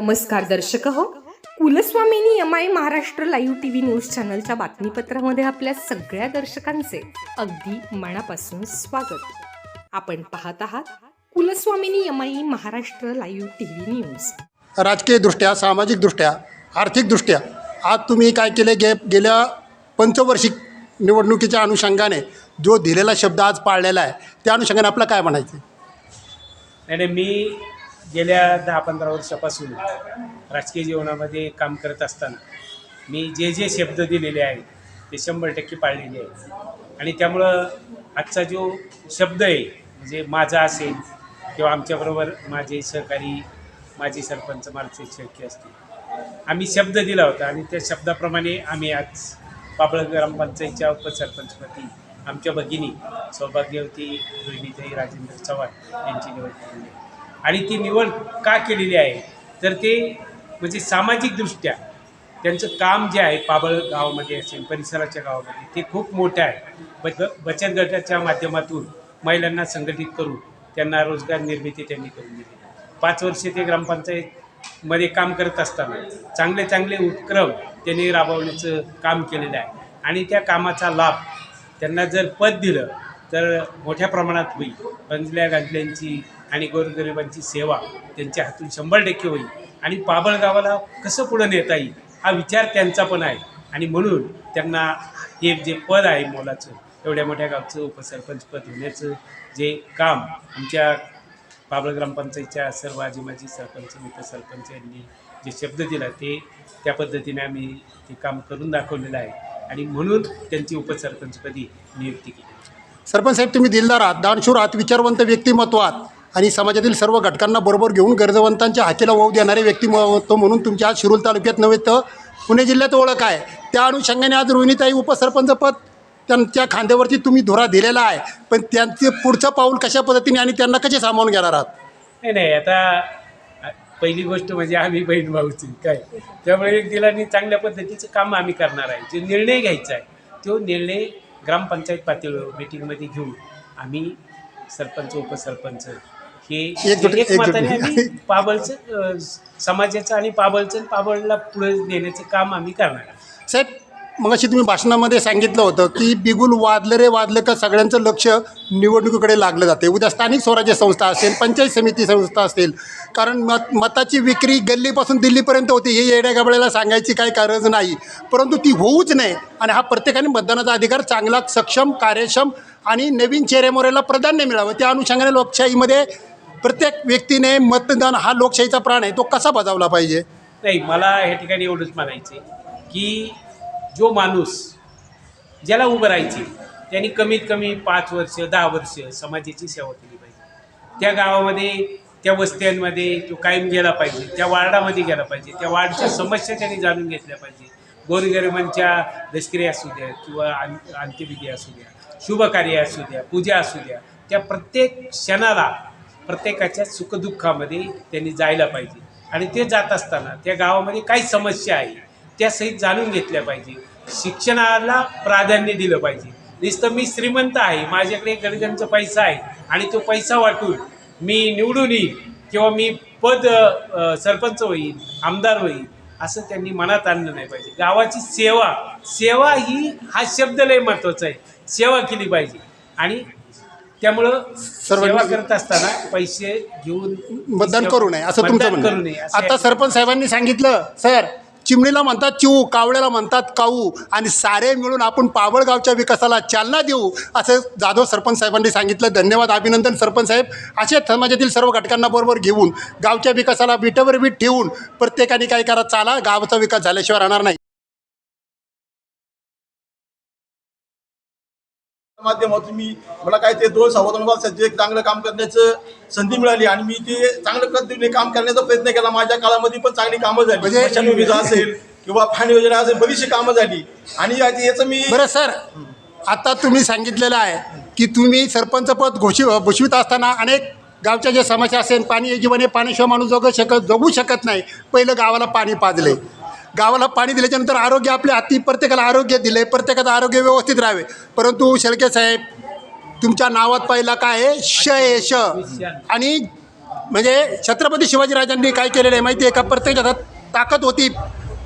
नमस्कार दर्शक हो. Kulswamini M I Maharashtra live T V news चॅनलच्या बातमीपत्रामध्ये आपल्या सगळ्या दर्शकांचे अगदी मनापासून स्वागत. आपण पाहत आहात Kulswamini M I Maharashtra live T V news. राजकीयदृष्ट्या सामाजिकदृष्ट्या आर्थिकदृष्ट्या आज तुम्ही काय केले गे गेल्या पंचवर्षिक निवडणुकीच्या अनुषंगाने जो दिलेला शब्द आज पाळलेला आहे त्या अनुषंगाने आपलं काय म्हणायचं? नाही नाही मी गेल्या दहा पंधरा वर्षापासून राजकीय जीवनामध्ये काम करत असताना मी जे जे शब्द दिलेले आहेत ते शंभर टक्के पाळलेले आहेत. आणि त्यामुळं आजचा जो शब्द आहे म्हणजे माझा असेल किंवा आमच्याबरोबर माझे सहकारी माजी सरपंच मार्चे शेळके असतील आम्ही शब्द दिला होता आणि त्या शब्दाप्रमाणे आम्ही आज बाबळ ग्रामपंचायतच्या उपसरपंचपती आमच्या भगिनी सौभाग्यवती गृहिणीताई राजेंद्र चव्हाण यांची निवड केली आहे. आणि ती निवड का केलेली आहे? तर ते म्हणजे सामाजिकदृष्ट्या त्यांचं काम जे आहे पाबळ गावामध्ये असेल परिसराच्या गावामध्ये ते खूप मोठं आहे. बच बचत गटाच्या माध्यमातून महिलांना संघटित करून त्यांना रोजगार निर्मिती त्यांनी करून दिली. पाच वर्षे ते ग्रामपंचायतमध्ये काम करत असताना चांगले चांगले उपक्रम त्यांनी राबवण्याचं काम केलेलं आहे. आणि त्या कामाचा लाभ त्यांना जर पद दिलं तर मोठ्या प्रमाणात होईल. पंजल्या गांधल्यांची आणि गोरगरिबांची सेवा त्यांच्या हातून शंभर टक्के होईल. आणि पाबळ गावाला कसं पुढं नेता येईल हा विचार त्यांचा पण आहे. आणि म्हणून त्यांना हे जे पद आहे मोलाचं एवढ्या मोठ्या गावचं उपसरपंच पद होण्याचं जे काम आमच्या पाबळ ग्रामपंचायतच्या सर्व आजी माजी सरपंच उपसरपंच यांनी जे शब्द दिला ते त्या पद्धतीने आम्ही ते काम करून दाखवलेलं आहे. आणि म्हणून त्यांची उपसरपंचपदी नियुक्ती केली. सरपंच साहेब तुम्ही दिलदार आहात. दानशूर आहात विचारवंत व्यक्तिमत्व आहात. आणि समाजातील सर्व घटकांना बरोबर घेऊन गरजवंतांच्या हाकेला वाव देणारे व्यक्तिमत्व म्हणून तुमच्या आज शिरूर तालुक्यात नव्हे तर पुणे जिल्ह्यात ओळख आहे. त्या अनुषंगाने आज रोहिणीताई उपसरपंच पद त्यांच्या खांद्यावरती तुम्ही धुरा दिलेला आहे. पण त्यांचे पुढचं पाऊल कशा पद्धतीने आणि त्यांना कसे सामावून घेणार आहात? नाही नाही आता पहिली गोष्ट म्हणजे आम्ही बहीण भाऊची काय? त्यामुळे एक दिलाने चांगल्या पद्धतीचं काम आम्ही करणार आहे. जे निर्णय घ्यायचा आहे तो निर्णय ग्रामपंचायत पातळीवर मीटिंगमध्ये घेऊन आम्ही सरपंच उपसरपंच हे एक मताने. आम्ही पाबळचं समाजाचं आणि पाबळचं पाबळला पुढे नेण्याचं काम आम्ही करणार साहेब मग अशी तुम्ही भाषणामध्ये सांगितलं होतं की बिगुल वाजलं रे वाजलं का सगळ्यांचं लक्ष निवडणुकीकडे लागलं जाते. उद्या स्थानिक स्वराज्य संस्था असेल पंचायत समिती संस्था असेल कारण मत मताची विक्री गल्लीपासून दिल्लीपर्यंत होती हे येड्या गबळ्याला सांगायची काही गरज नाही. परंतु ती होऊच नाही आणि हा प्रत्येकाने मतदानाचा अधिकार चांगला सक्षम कार्यक्षम आणि नवीन चेहऱ्यामोऱ्याला प्राधान्य मिळावं. त्या अनुषंगाने लोकशाहीमध्ये प्रत्येक व्यक्तीने मतदान हा लोकशाहीचा प्राण आहे तो कसा बजावला पाहिजे? नाही मला या ठिकाणी एवढंच म्हणायचे की जो माणूस ज्याला उभं राहायचे त्यांनी कमीत कमी पाच वर्ष दहा वर्ष समाजाची सेवा केली पाहिजे. त्या गावामध्ये त्या वस्त्यांमध्ये तो कायम गेला पाहिजे त्या वार्डामध्ये गेला पाहिजे त्या वार्डच्या समस्या त्यांनी जाणून घेतल्या पाहिजे. गोरगरिबांच्या लष्करी असू द्या किंवा अंत्यविधी असू द्या शुभकार्य असू द्या पूजा असू द्या त्या प्रत्येक क्षणाला प्रत्येकाच्या सुखदुःखामध्ये त्यांनी जायला पाहिजे. आणि ते जात असताना त्या गावामध्ये काय समस्या आहे त्या सहित जाणून घेतल्या पाहिजे. शिक्षणाला प्राधान्य दिलं पाहिजे. नुसतं मी श्रीमंत आहे माझ्याकडे गणगणचा पैसा आहे आणि तो पैसा वाटून मी निवडून येईल किंवा मी पद सरपंच होईल आमदार होईल असं त्यांनी मनात आणलं नाही पाहिजे. गावाची सेवा सेवा ही हा शब्द लय महत्त्वाचा आहे. सेवा केली पाहिजे. आणि त्यामुळं सेवा करत असताना पैसे घेऊन मतदान करू नये असं तुमचं मतदान म्हणणं करू आहे. नये असं आता सरपंच साहेबांनी सांगितलं सर चिमणीला म्हणतात चिऊ कावळ्याला म्हणतात काऊ आणि सारे मिळून आपण पावळगावच्या विकासाला चालना देऊ असं जाधव सरपंच साहेबांनी सांगितलं. धन्यवाद अभिनंदन सरपंच साहेब. असे समाजातील सर्व घटकांना बरोबर घेऊन गावच्या विकासाला विटेवर वीट ठेवून प्रत्येकाने काय करा चाला गावाचा विकास झाल्याशिवाय राहणार नाही. माध्यमातून मी मला काय ते दोन सव्वा दोन वर्षाचे एक चांगलं काम करण्याचं संधी मिळाली आणि मी ते चांगलं पद्धतीने काम करण्याचा प्रयत्न केला. माझ्या काळामध्ये पण चांगली कामं झाली. म्हणजे- स्मशानभूमीचं असेल किंवा पाणी योजना असेल बरीचशी कामं झाली. आणि याचं मी बरं सर आता तुम्ही सांगितलेलं आहे की तुम्ही सरपंच पद घोषि घोषवित असताना अनेक गावच्या ज्या समस्या असेल पाणी जीवन हे पाण्याशिवाय माणूस जगू शकत जगू शकत नाही. पहिलं गावाला पाणी पाजले. गावाला पाणी दिल्याच्यानंतर आरोग्य आपल्या हाती प्रत्येकाला आरोग्य दिले प्रत्येकाचं आरोग्य व्यवस्थित राहावे. परंतु शेळके साहेब तुमच्या नावात पहिला काय आहे? श आहे श. आणि म्हणजे छत्रपती शिवाजीराजांनी काय केलेलं आहे माहिती आहे का? प्रत्येकाच्या हातात ताकद होती.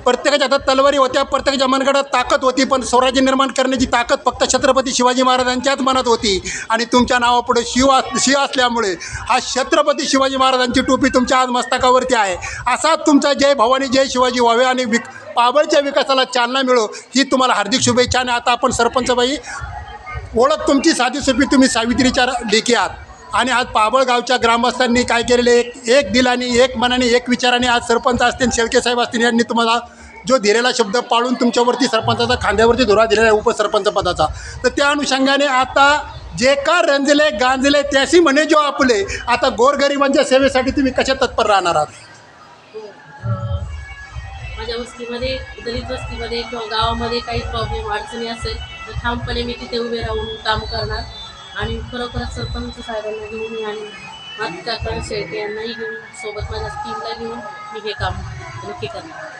प्रत्येकाच्या हातात तलवारी होत्या प्रत्येकाच्या मनगडात ताकद होती पण स्वराज्य निर्माण करण्याची ताकद फक्त छत्रपती शिवाजी महाराजांच्याच मनात होती. आणि तुमच्या नावापुढे शिव अस- शिव असल्यामुळे हा छत्रपती शिवाजी महाराजांची टोपी तुमच्या आज मस्तकावरती आहे. असा तुमचा जय भवानी जय शिवाजी व्हावे आणि विक पाबळच्या विकासाला चालना मिळो ही तुम्हाला हार्दिक शुभेच्छा आणि आता आपण सरपंचबाई ओळख तुमची साधी सोपी तुम्ही सावित्रीच्या लेखी आहात आणि आज पाबळ गावच्या ग्रामस्थांनी काय केलेले? एक एक दिलाने एक मनाने एक विचाराने आज सरपंच असतील शेळके साहेब असतील यांनी तुम्हाला जो दिलेला शब्द पाळून तुमच्यावरती सरपंचाचा खांद्यावरती धुरा दिलेला आहे उपसरपंच पदाचा तर त्या अनुषंगाने आता जे का रंजले गांजले त्याशी म्हणे जो आपले आता गोरगरिबांच्या सेवेसाठी तुम्ही कशा तत्पर राहणार आहात? हो, माझ्या वस्तीमध्ये दलित वस्तीमध्ये किंवा गावामध्ये काही प्रॉब्लेम अडचणी असेल तर ठामपणे मी तिथे उभे राहून काम करणार आणि खरोखरच सरपंच साहेबांना घेऊन मी आणि मातकाकरण शेळके यांनाही घेऊन सोबत माझ्या स्कीमला घेऊन मी हे काम नक्की करणार.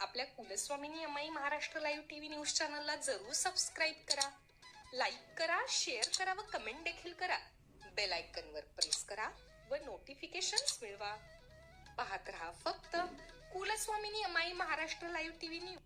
आपल्या कुलस्वामिनी अमाई महाराष्ट्र लाईव्ह टीव्ही न्यूज चॅनलला जरूर सबस्क्राईब करा. लाईक करा शेअर करा व कमेंट देखील करा. बेल आयकनवर प्रेस करा व नोटिफिकेशन्स मिळवा. पाहत रहा. फक्त कुलस्वामिनी माई महाराष्ट्र लाईव्ह टीव्ही न्यूज